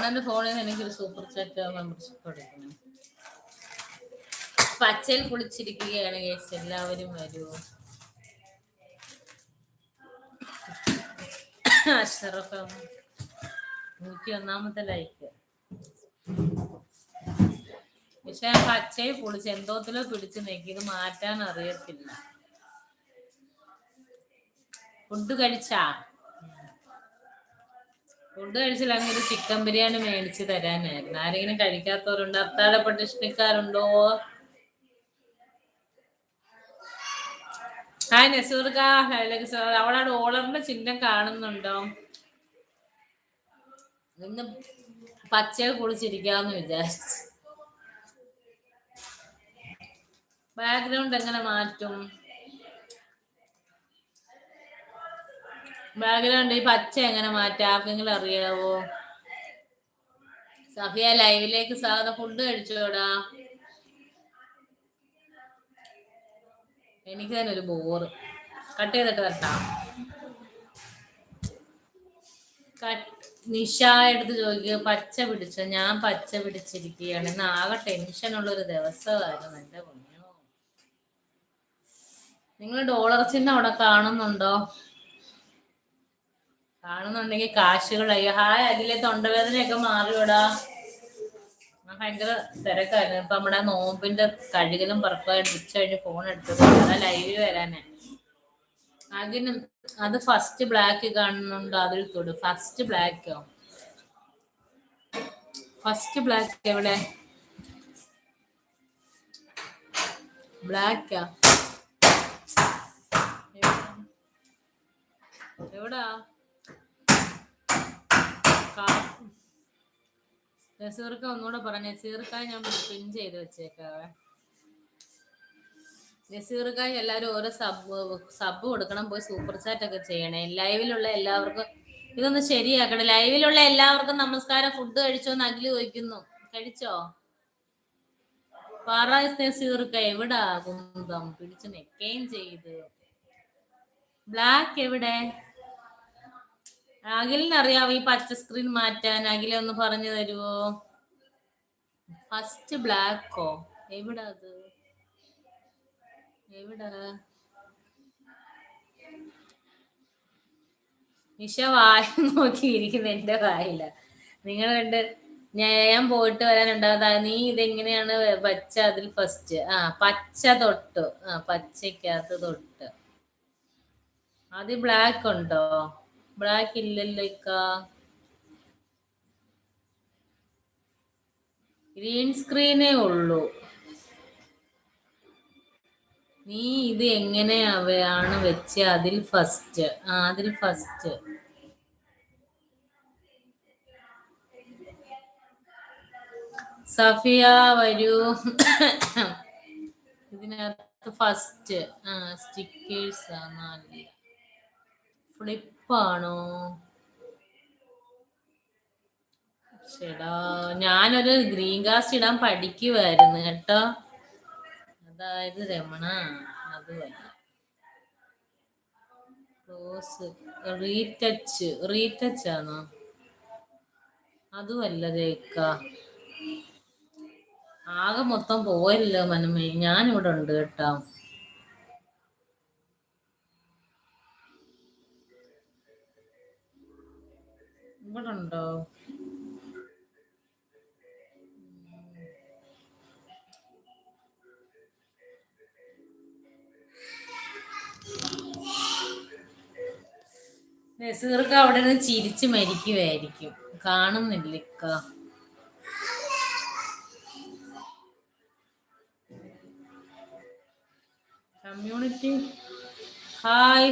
അണ്ണന്റെ ഫോണിൽ നിന്ന് എനിക്കൊരു സൂപ്പർ ചാറ്റ് മെമ്പർഷിപ്പ് എടുക്കണം പച്ചയിൽ കുളിച്ചിരിക്കുകയാണ് കേസ് എല്ലാവരും വരൂ. അഷറഫ് നൂറ്റി ഒന്നാമത്തെ ലൈക്ക് പക്ഷെ പച്ചയിൽ കുളിച്ച് എന്തോത്തിലോ പിടിച്ച് നീക്കി ഇത് മാറ്റാൻ അറിയത്തില്ല. ഫുഡ് കഴിച്ചാ? ഫുഡ് കഴിച്ചില്ലെങ്കിൽ ഒരു ചിക്കൻ ബിരിയാണി മേടിച്ച് തരാനായിരുന്നു ആരെങ്കിലും കഴിക്കാത്തവരുണ്ട്. അത്താഴ പട്ടിഷ്ണിക്കാരുണ്ടോ ഹായ് നസൂർക്ക. അവളവിടെ ഓളറിന്റെ ചിഹ്നം കാണുന്നുണ്ടോ? ഇന്ന് പച്ച കുളിച്ചിരിക്കാന്ന് വിചാരിച്ചു. ബാക്ക്ഗ്രൗണ്ട് എങ്ങനെ മാറ്റും? ബാക്ക്ഗ്രൗണ്ട് ഈ പച്ച എങ്ങനെ മാറ്റാം? ആർക്കെങ്കിലും അറിയാവോ? സഫിയ ലൈവിലേക്ക് സാധാ ഫുഡ് കഴിച്ചോടാ? എനിക്ക് തന്നെ ഒരു ബോറ് കട്ട് ചെയ്തിട്ട് വരട്ടാം. നിഷ എടുത്ത് ചോദിക്കുക പച്ച പിടിച്ച? ഞാൻ പച്ച പിടിച്ചിരിക്കുകയാണ്. ഇന്ന് ആകെ ഉള്ള ഒരു ദിവസമായിരുന്നു എന്റെ കുഞ്ഞു നിങ്ങൾ ഡോളർ ചിഹ്നം അവിടെ കാണുന്നുണ്ടോ? കാണുന്നുണ്ടെങ്കിൽ കാശുകൾ അയ്യോ ഹായ് അതിലെ തൊണ്ടവേദനയൊക്കെ മാറിവിടാ ഭയങ്കര തിരക്കായിരുന്നു. ഇപ്പൊ നമ്മുടെ നോമ്പിന്റെ കഴുകലും പറക്കായിട്ട് ഉച്ച കഴിഞ്ഞ് ഫോൺ എടുത്തത് അതാ വരാനേ. അതിന് അത് ഫസ്റ്റ് ബ്ലാക്ക് കാണുന്നുണ്ട് അതിൽ തൊടു. ഫസ്റ്റ് ബ്ലാക്കോ ഫസ്റ്റ് ബ്ലാക്ക് എവിടെ? ബ്ലാക്കാ എവിടാ? നസീർക്ക ഒന്നുകൂടെ പറഞ്ഞ. നസീർക്കായി ഞാൻ പിൻ ചെയ്ത് വെച്ചേക്കാവേ. നസീർക്കായി എല്ലാവരും ഓരോ സബ് സബ് കൊടുക്കണം പോയി സൂപ്പർ ചാറ്റ് ഒക്കെ ചെയ്യണേ. ലൈവിലുള്ള എല്ലാവർക്കും ഇതൊന്ന് ശരിയാക്കണം. ലൈവിലുള്ള എല്ലാവർക്കും നമസ്കാരം. ഫുഡ് കഴിച്ചോ? എന്ന് ചോദിക്കുന്നു. കഴിച്ചോ? പറ നസീർക്ക എവിടാ കുന്തം? പിടിച്ചു നിൽക്കുകയും ചെയ്ത്. ബ്ലാക്ക് എവിടെ? അഖിലിന് അറിയാവോ ഈ പച്ച സ്ക്രീൻ മാറ്റാൻ? അഖിലെ ഒന്ന് പറഞ്ഞു തരുവോ? ഫസ്റ്റ് ബ്ലാക്കോ എവിടാ അത്? എവിടാ? നിഷ വായ നോക്കിയിരിക്കുന്ന എന്റെ വായില. നിങ്ങൾ കണ്ട് ഞാൻ പോയിട്ട് വരാനുണ്ടാകാ നീ ഇതെങ്ങനെയാണ് പച്ച അതിൽ ഫസ്റ്റ് ആ പച്ച തൊട്ട്. ആ പച്ചക്കകത്ത് തൊട്ട്. അത് ബ്ലാക്ക് ഉണ്ടോ? ബ്ലാക്ക് ഇല്ലല്ലോ ഇക്ക? ഗ്രീൻ സ്ക്രീനേ ഉള്ളൂ. നീ ഇത് എങ്ങനെയാണ് വെച്ച? അതിൽ ഫസ്റ്റ് ആ അതിൽ ഫസ്റ്റ് സഫിയ വരൂ. ഇതിനകത്ത് ഫസ്റ്റ് ആ സ്റ്റിക്കേഴ്സ് ആണ് ഫ്ലിപ്പാണോ? ചേടാ ഞാനൊരു ഗ്രീൻ കാസ്റ്റ് ഇടാൻ പഠിക്കുമായിരുന്നു കേട്ടോ. അതായത് രമണ അത് റോസ് റീടച്ച് റീടച്ച് ആണോ അതുമല്ല ജയിക്ക. ആകെ മൊത്തം പോയല്ലോ മനമേ ഞാനിവിടെ ഉണ്ട് കേട്ടോ. ഇവിടെ ഉണ്ടോ നസീർക്ക് അവിടെ നിന്ന് ചിരിച്ച് മരിക്കുമായിരിക്കും കാണുന്നില്ല community. Hi.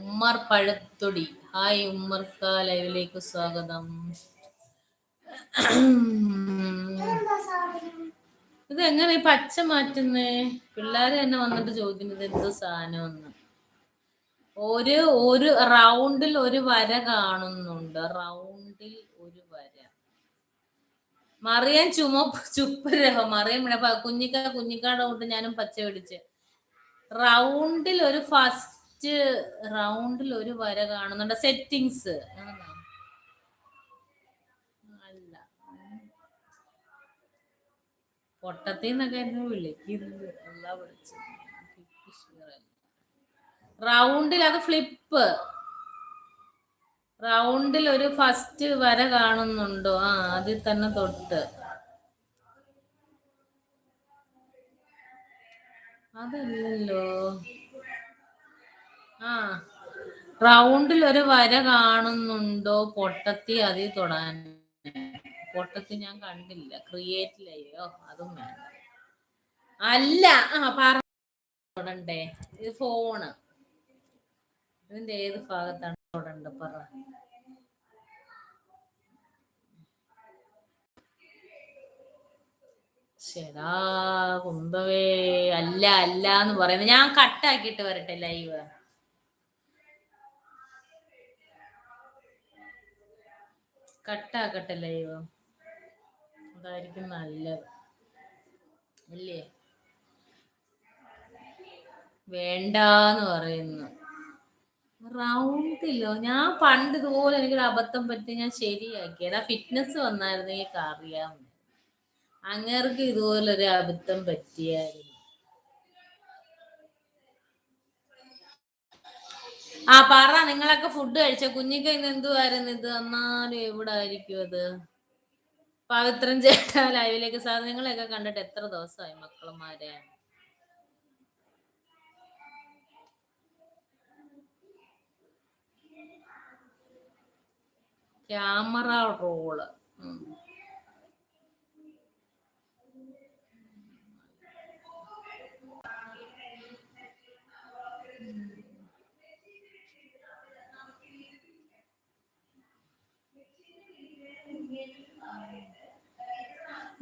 Ummer Pazhathodi. Hi ഉമ്മർക്ക ലൈവിലേക്ക് സ്വാഗതം. ഇത് എങ്ങനെ പച്ച മാറ്റുന്നേ? പിള്ളേര് തന്നെ വന്നിട്ട് ചോദിക്കുന്നത് എന്ത് സാധനം ഒരു ഒരു റൗണ്ടിൽ ഒരു വര കാണുന്നുണ്ട്. റൗണ്ടിൽ ഒരു വര. മറിയാൻ ചുമപ്പ് ചുപ്പരഹ മറിയാൻ പിന്നെ കുഞ്ഞിക്ക കുഞ്ഞിക്കാടോട്ട് കൊണ്ട് ഞാനും പച്ച പിടിച്ച്. റൗണ്ടിൽ ഒരു ഫസ്റ്റ് നെക്സ്റ്റ് റൗണ്ടിൽ ഒരു വര കാണുന്നുണ്ട്. സെറ്റിങ്സ് അല്ല. പൊട്ടത്തിൽ നിന്നൊക്കെ എന്നെ വിളിക്കുന്നത്. റൗണ്ടിൽ അത് ഫ്ലിപ്പ് റൗണ്ടിൽ ഒരു ഫസ്റ്റ് വര കാണുന്നുണ്ടോ? ആ അതിൽ തന്നെ തൊട്ട്. അതല്ലല്ലോ ആ. റൗണ്ടിൽ ഒരു വര കാണുന്നുണ്ടോ? പൊട്ടത്തി അതിൽ തൊടാൻ. പൊട്ടത്തി ഞാൻ കണ്ടില്ല. ക്രിയേറ്റ് ക്രിയേറ്റിലയ്യോ അതും വേണ്ട. അല്ല. ആ പറഞ്ഞേ ഇത് ഫോണ് ഇതിന്റെ ഏത് ഭാഗത്താണ് തൊടണ്ട പറ. ശരാ കുന്തവേ. അല്ല അല്ല എന്ന് പറയുന്നത് ഞാൻ കട്ടാക്കിയിട്ട് വരട്ടെ ലൈവ് കട്ടാക്കട്ടെ ലൈവ് അതായിരിക്കും നല്ലത്. അല്ലേ വേണ്ടാന്ന് പറയുന്നു. റൗണ്ടില്ലോ ഞാൻ പണ്ട് ഇതുപോലെ എനിക്കൊരു അബദ്ധം പറ്റി ഞാൻ ശരിയാക്കിയത് ആ ഫിറ്റ്നസ് വന്നായിരുന്നെങ്കിൽ അറിയാം അങ്ങേർക്ക് ഇതുപോലൊരു അബദ്ധം പറ്റിയായിരുന്നു. ആ പറ നിങ്ങളൊക്കെ ഫുഡ് കഴിച്ച? കുഞ്ഞിക്ക് ഇന്ന് എന്തുവായിരുന്നു? ഇത് എന്നാലും എവിടെ ആയിരിക്കും അത്? പവിത്രൻ ചേട്ടാ ലൈവിലേക്ക് സാർ നിങ്ങളെയൊക്കെ കണ്ടിട്ട് എത്ര ദിവസമായി മക്കളന്മാരെ ക്യാമറ റോൾ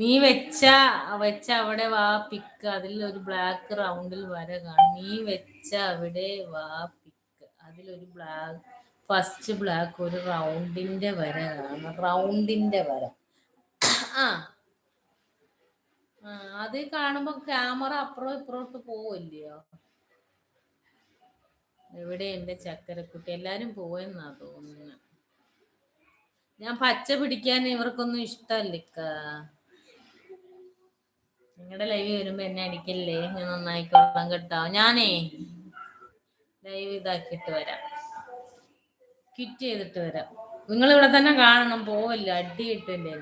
നീ വെച്ച വെച്ച അവിടെ വാ പിക്ക്. അതിൽ ഒരു ബ്ലാക്ക് റൗണ്ടിൽ വര കാണും. നീ വെച്ച അവിടെ വാ പിക്ക്. അതിലൊരു ബ്ലാക്ക് ഫസ്റ്റ് ബ്ലാക്ക് ഒരു റൗണ്ടിന്റെ വര കാണും. റൗണ്ടിന്റെ വര. ആ. അത് കാണുമ്പോ ക്യാമറ അപ്പുറം ഇപ്പുറോട്ട് പോവില്ലയോ? എവിടെ എന്റെ ചക്കരക്കുട്ടി? എല്ലാരും പോവെന്നാ തോന്നുന്നത് ഞാൻ പച്ച പിടിക്കാൻ ഇവർക്കൊന്നും ഇഷ്ടല്ലിക്ക നിങ്ങളുടെ ലൈവ് വരുമ്പോ എന്നെ അടിക്കല്ലേ? ഞാൻ നന്നായിക്കോളാം കേട്ടോ. ഞാനേ ലൈവ് ഇതാക്കിയിട്ട് വരാം. ക്വിറ്റ് ചെയ്തിട്ട് വരാം. നിങ്ങൾ ഇവിടെ തന്നെ കാണണം. പോവല്ലോ? അടി കിട്ടില്ലേ